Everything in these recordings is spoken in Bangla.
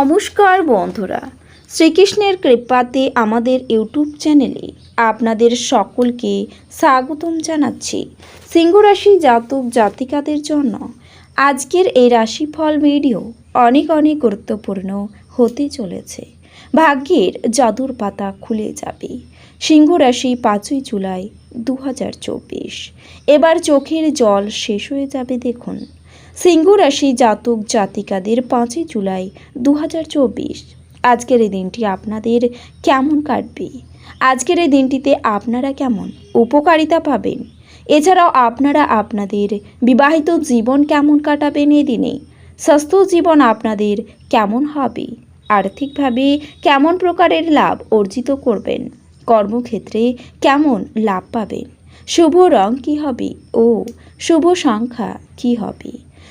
নমস্কার বন্ধুরা, শ্রীকৃষ্ণের কৃপাতে আমাদের ইউটিউব চ্যানেলে আপনাদের সকলকে স্বাগতম জানাচ্ছি সিংহরাশি জাতক জাতিকাদের জন্য। আজকের এই রাশিফল ভিডিও অনেক অনেক গুরুত্বপূর্ণ হতে চলেছে। ভাগ্যের জাদুর পাতা খুলে যাবে। সিংহ রাশি পাঁচই জুলাই দু হাজার চব্বিশ। এবার চোখের জল শেষ হয়ে যাবে দেখুন। সিংহ রাশি জাতক জাতিকাদের পাঁচই জুলাই দু হাজার চব্বিশ। আজকের এই দিনটি আপনাদের কেমন কাটবে? আজকের এই দিনটিতে আপনারা কেমন? উপকারিতা পাবেন? এছাড়াও আপনারা আপনাদের বিবাহিত জীবন কেমন কাটাবেন এই দিনে? স্বাস্থ্য জীবন আপনাদের কেমন হবে? আর্থিকভাবে কেমন প্রকারের লাভ অর্জিত করবেন? কর্মক্ষেত্রে কেমন লাভ পাবেন? শুভ রং কী হবে ও শুভ সংখ্যা কী হবে?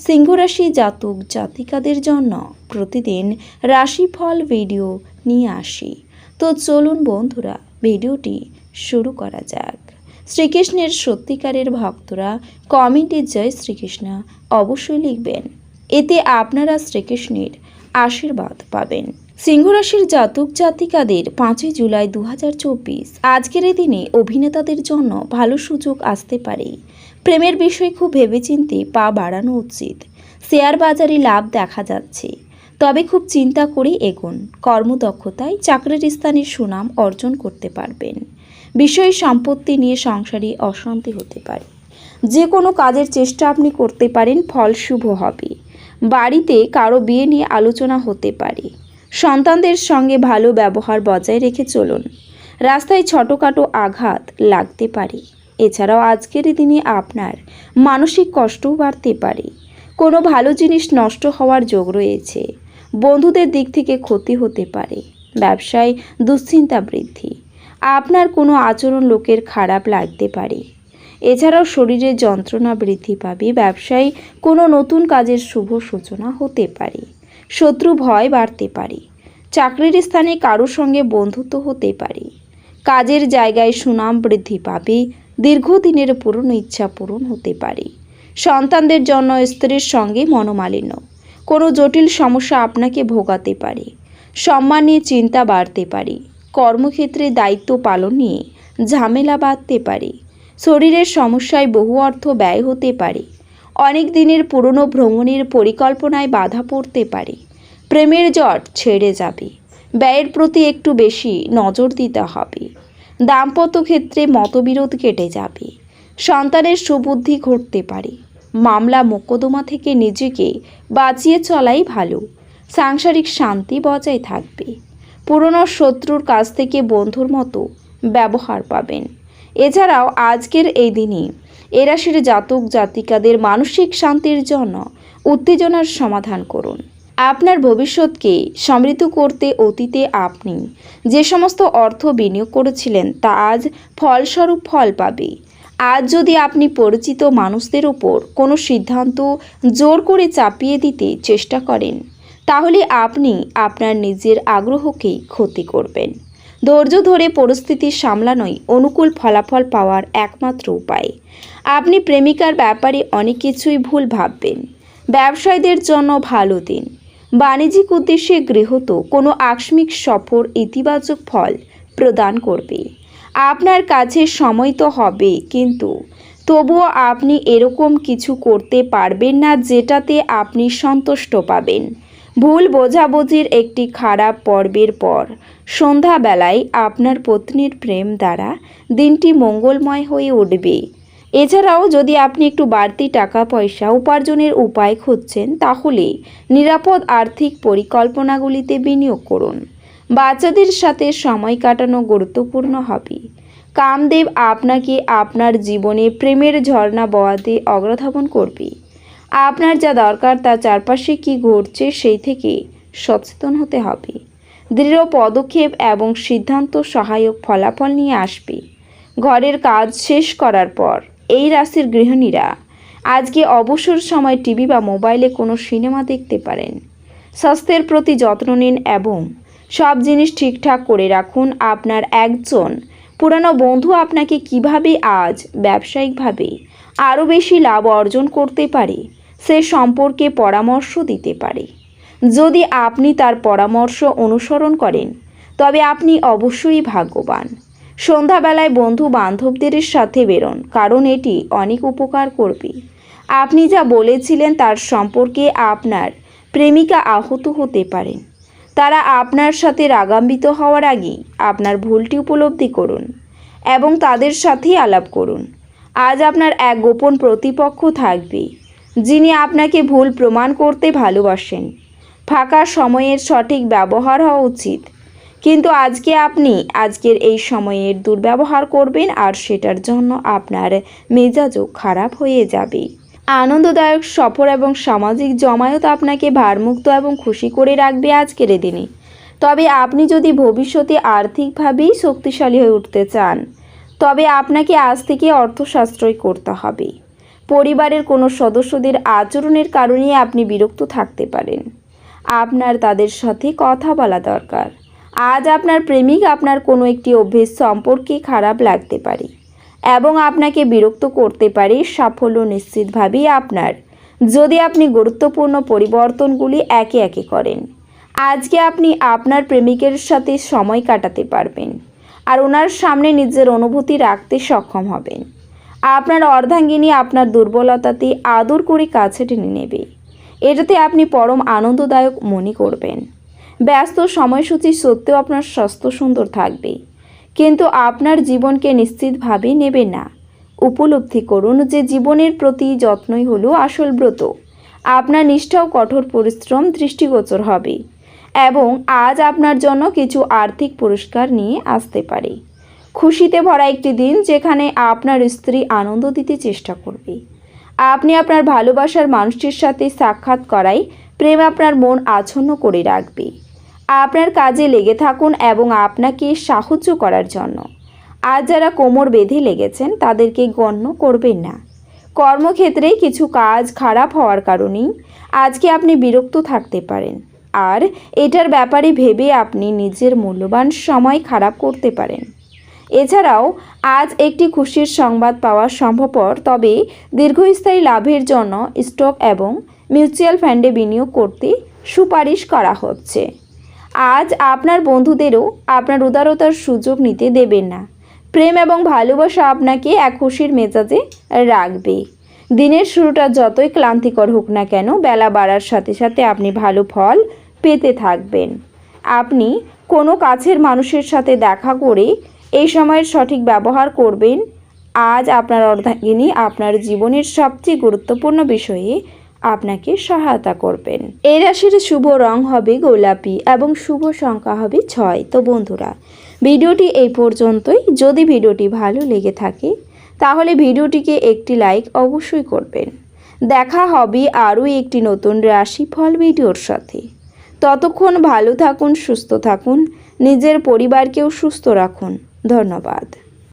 সিংহরাশি জাতক জাতিকাদের জন্য প্রতিদিন রাশিফল ভিডিও নিয়ে আসি। তো চলুন বন্ধুরা, ভিডিওটি শুরু করা যাক। শ্রীকৃষ্ণের সত্যিকারের ভক্তরা কমেন্টে জয় শ্রীকৃষ্ণ অবশ্যই লিখবেন। এতে আপনারা শ্রীকৃষ্ণের আশীর্বাদ পাবেন। সিংহরাশির জাতক জাতিকাদের পাঁচই জুলাই দু হাজার চব্বিশ, আজকের এই দিনে অভিনেতাদের জন্য ভালো সুযোগ আসতে পারে। প্রেমের বিষয়ে খুব ভেবেচিন্তে পা বাড়ানো উচিত। শেয়ার বাজারে লাভ দেখা যাচ্ছে। তবে খুব চিন্তা করে এগোন। কর্মদক্ষতায় চাকরির স্থানে সুনাম অর্জন করতে পারবেন। বিষয় সম্পত্তি নিয়ে সংসারে অশান্তি হতে পারে। যে কোনো কাজের চেষ্টা আপনি করতে পারেন, ফল শুভ হবে। বাড়িতে কারও বিয়ে নিয়ে আলোচনা হতে পারে। সন্তানদের সঙ্গে ভালো ব্যবহার বজায় রেখে চলুন। রাস্তায় ছোটোখাটো আঘাত লাগতে পারে। এছাড়াও আজকের দিনে আপনার মানসিক কষ্টও বাড়তে পারে। কোনো ভালো জিনিস নষ্ট হওয়ার যোগ রয়েছে। বন্ধুদের দিক থেকে ক্ষতি হতে পারে। ব্যবসায় দুশ্চিন্তা বৃদ্ধি। আপনার কোনো আচরণ লোকের খারাপ লাগতে পারে। এছাড়াও শরীরে যন্ত্রণা বৃদ্ধি পাবে। ব্যবসায় কোনো নতুন কাজের শুভ সূচনা হতে পারে। শত্রু ভয় বাড়তে পারে। চাকরির স্থানে কারোর সঙ্গে বন্ধুত্ব হতে পারে। কাজের জায়গায় সুনাম বৃদ্ধি পাবে। দীর্ঘদিনের পুরনো ইচ্ছা পূরণ হতে পারে। সন্তানদের জন্য স্ত্রীর সঙ্গে মনোমালিন্য। কোনো জটিল সমস্যা আপনাকে ভোগাতে পারে। সম্মান নিয়ে চিন্তা বাড়তে পারে। কর্মক্ষেত্রে দায়িত্ব পালন নিয়ে ঝামেলা বাঁধতে পারে। শরীরের সমস্যায় বহু অর্থ ব্যয় হতে পারে। অনেক দিনের পুরনো ভ্রমণের পরিকল্পনায় বাধা পড়তে পারে। প্রেমের জট ছেড়ে যাবে। ব্যয়ের প্রতি একটু বেশি নজর দিতে হবে। দাম্পত্য ক্ষেত্রে মতবিরোধ কেটে যাবে। সন্তানের সুবুদ্ধি ঘটতে পারে। মামলা মোকদ্দমা থেকে নিজেকে বাঁচিয়ে চলাই ভালো। সাংসারিক শান্তি বজায় থাকবে। পুরনো শত্রুর কাছ থেকে বন্ধুর মতো ব্যবহার পাবেন। এছাড়াও আজকের এই দিনে এরাশির জাতক জাতিকাদের মানসিক শান্তির জন্য উত্তেজনার সমাধান করুন। আপনার ভবিষ্যৎকে সমৃদ্ধ করতে অতীতে আপনি যে সমস্ত অর্থ বিনিয়োগ করেছিলেন, তা আজ ফলস্বরূপ ফল পাবে। আজ যদি আপনি পরিচিত মানুষদের ওপর কোনো সিদ্ধান্ত জোর করে চাপিয়ে দিতে চেষ্টা করেন, তাহলে আপনি আপনার নিজের আগ্রহকেই ক্ষতি করবেন। ধৈর্য ধরে পরিস্থিতি সামলানোই অনুকূল ফলাফল পাওয়ার একমাত্র উপায়। আপনি প্রেমিকার ব্যাপারে অনেক কিছুই ভুল ভাববেন। ব্যবসায়ীদের জন্য ভালো দিন। বাণিজ্যিক উদ্দেশ্যে গৃহত কোনো আকস্মিক সফর ইতিবাচক ফল প্রদান করবে। আপনার কাছে সময় তো হবে, কিন্তু তবুও আপনি এরকম কিছু করতে পারবেন না যেটাতে আপনি সন্তুষ্ট পাবেন। ভুল বোঝাবুঝির একটি খারাপ পর্বের পর সন্ধ্যাবেলায় আপনার পত্নীর প্রেম দ্বারা দিনটি মঙ্গলময় হয়ে উঠবে। এছাড়াও যদি আপনি একটু বাড়তি টাকা পয়সা উপার্জনের উপায় খুঁজছেন, তাহলে নিরাপদ আর্থিক পরিকল্পনাগুলিতে বিনিয়োগ করুন। বাচ্চাদের সাথে সময় কাটানো গুরুত্বপূর্ণ হবে। কামদেব আপনাকে আপনার জীবনে প্রেমের ঝর্ণা বওয়াতে অগ্রধাবন করবে। আপনার যা দরকার তা চারপাশে কি ঘটছে সেই থেকে সচেতন হতে হবে। দৃঢ় পদক্ষেপ এবং সিদ্ধান্ত সহায়ক ফলাফল নিয়ে আসবে। ঘরের কাজ শেষ করার পর এই রাশির গৃহিণীরা আজকে অবসর সময় টিভি বা মোবাইলে কোনো সিনেমা দেখতে পারেন। স্বাস্থ্যের প্রতি যত্ন নিন এবং সব জিনিস ঠিকঠাক করে রাখুন আপনার একজন। পুরানো বন্ধু আপনাকে কীভাবে আজ ব্যবসায়িকভাবে আরও বেশি লাভ অর্জন করতে পারে, সে সম্পর্কে পরামর্শ দিতে পারে। যদি আপনি তার পরামর্শ অনুসরণ করেন, তবে আপনি অবশ্যই ভাগ্যবান। সন্ধ্যাবেলায় বন্ধু বান্ধবদের সাথে বেরোন, কারণ এটি অনেক উপকার করবে। আপনি যা বলেছিলেন তার সম্পর্কে আপনার প্রেমিকা আহত হতে পারেন তারা আপনার সাথে রাগাম্বিত হওয়ার আগেই আপনার ভুলটি উপলব্ধি করুন এবং তাদের সাথেই আলাপ করুন। আজ আপনার এক গোপন প্রতিপক্ষ থাকবে, যিনি আপনাকে ভুল প্রমাণ করতে ভালোবাসেন। ফাঁকা সময়ের সঠিক ব্যবহার হওয়া উচিত। কিন্তু আজকে আপনি আজকের এই সময়ের দুর্ব্যবহার করবেন আর সেটার জন্য আপনার মেজাজও খারাপ হয়ে যাবে। আনন্দদায়ক সফর এবং সামাজিক জমায়েত আপনাকে ভারমুক্ত এবং খুশি করে রাখবে আজকের দিনে। তবে আপনি যদি ভবিষ্যতে আর্থিকভাবেই শক্তিশালী হয়ে উঠতে চান, তবে আপনাকে আজ থেকে অর্থ সাশ্রয় করতে হবে। পরিবারের কোনো সদস্যদের আচরণের কারণে আপনি বিরক্ত থাকতে পারেন। আপনার তাদের সাথে কথা বলা দরকার। আজ আপনার প্রেমিক আপনার কোনো একটি অভ্যেস সম্পর্কে খারাপ লাগতে পারে এবং আপনাকে বিরক্ত করতে পারে, সাফল্য নিশ্চিতভাবেই আপনার। যদি আপনি গুরুত্বপূর্ণ পরিবর্তনগুলি একে একে করেন, আজকে আপনি আপনার প্রেমিকের সাথে সময় কাটাতে পারবেন আর ওনার সামনে নিজের অনুভূতি রাখতে সক্ষম হবেন। আপনার অর্ধাঙ্গিনী আপনার দুর্বলতাতে আদর করে কাছে টেনে নেবে। এটাতে আপনি পরম আনন্দদায়ক মনে করবেন। ব্যস্ত সময়সূচি সত্ত্বেও আপনার স্বাস্থ্য সুন্দর থাকবে। কিন্তু আপনার জীবনকে নিশ্চিতভাবে নেবে না। উপলব্ধি করুন যে জীবনের প্রতি যত্নই হলো আসল ব্রত। আপনার নিষ্ঠা ও কঠোর পরিশ্রম দৃষ্টিগোচর হবে এবং আজ আপনার জন্য কিছু আর্থিক পুরস্কার নিয়ে আসতে পারে। খুশিতে ভরা একটি দিন যেখানে আপনার স্ত্রী আনন্দ দিতে চেষ্টা করবে। আপনি আপনার ভালোবাসার মানুষটির সাথে সাক্ষাৎ করাই প্রেম আপনার মন আচ্ছন্ন করে রাখবে। আপনার কাজে লেগে থাকুন এবং আপনাকে সাহায্য করার জন্য। আর যারা কোমর বেঁধে লেগেছেন, তাদেরকে গণ্য করবেন না। কর্মক্ষেত্রে কিছু কাজ খারাপ হওয়ার কারণেই আজকে আপনি বিরক্ত থাকতে পারেন। আর এটার ব্যাপারে ভেবে আপনি নিজের মূল্যবান সময় খারাপ করতে পারেন। এছাড়াও, আজ একটি খুশির সংবাদ পাওয়া সম্ভবপর, তবে দীর্ঘস্থায়ী লাভের জন্য স্টক এবং মিউচুয়াল ফান্ডে বিনিয়োগ করতে সুপারিশ করা হচ্ছে। আজ আপনার বন্ধুদেরও আপনার উদারতার সুযোগ নিতে দেবেন না। প্রেম এবং ভালোবাসা আপনাকে এক খুশির মেজাজে রাখবে। দিনের শুরুটা যতই ক্লান্তিকর হোক না কেন, বেলা বাড়ার সাথে সাথে আপনি ভালো ফল পেতে থাকবেন। আপনি কোনো কাছের মানুষের সাথে দেখা করে এই সময়ের সঠিক ব্যবহার করবেন, আজ আপনার অর্ধাঙ্গিনী আপনার জীবনের সবচেয়ে গুরুত্বপূর্ণ বিষয়ে আপনাকে সহায়তা করবেন। এই রাশির শুভ রং হবে গোলাপি এবং শুভ সংখ্যা হবে ছয়। তো বন্ধুরা, ভিডিওটি এই পর্যন্তই। যদি ভিডিওটি ভালো লেগে থাকে, তাহলে ভিডিওটিকে একটি লাইক অবশ্যই করবেন। দেখা হবে আরও একটি নতুন রাশিফল ভিডিওর সাথে। ততক্ষণ ভালো থাকুন, সুস্থ থাকুন, নিজের পরিবারকেও সুস্থ রাখুন। ধন্যবাদ।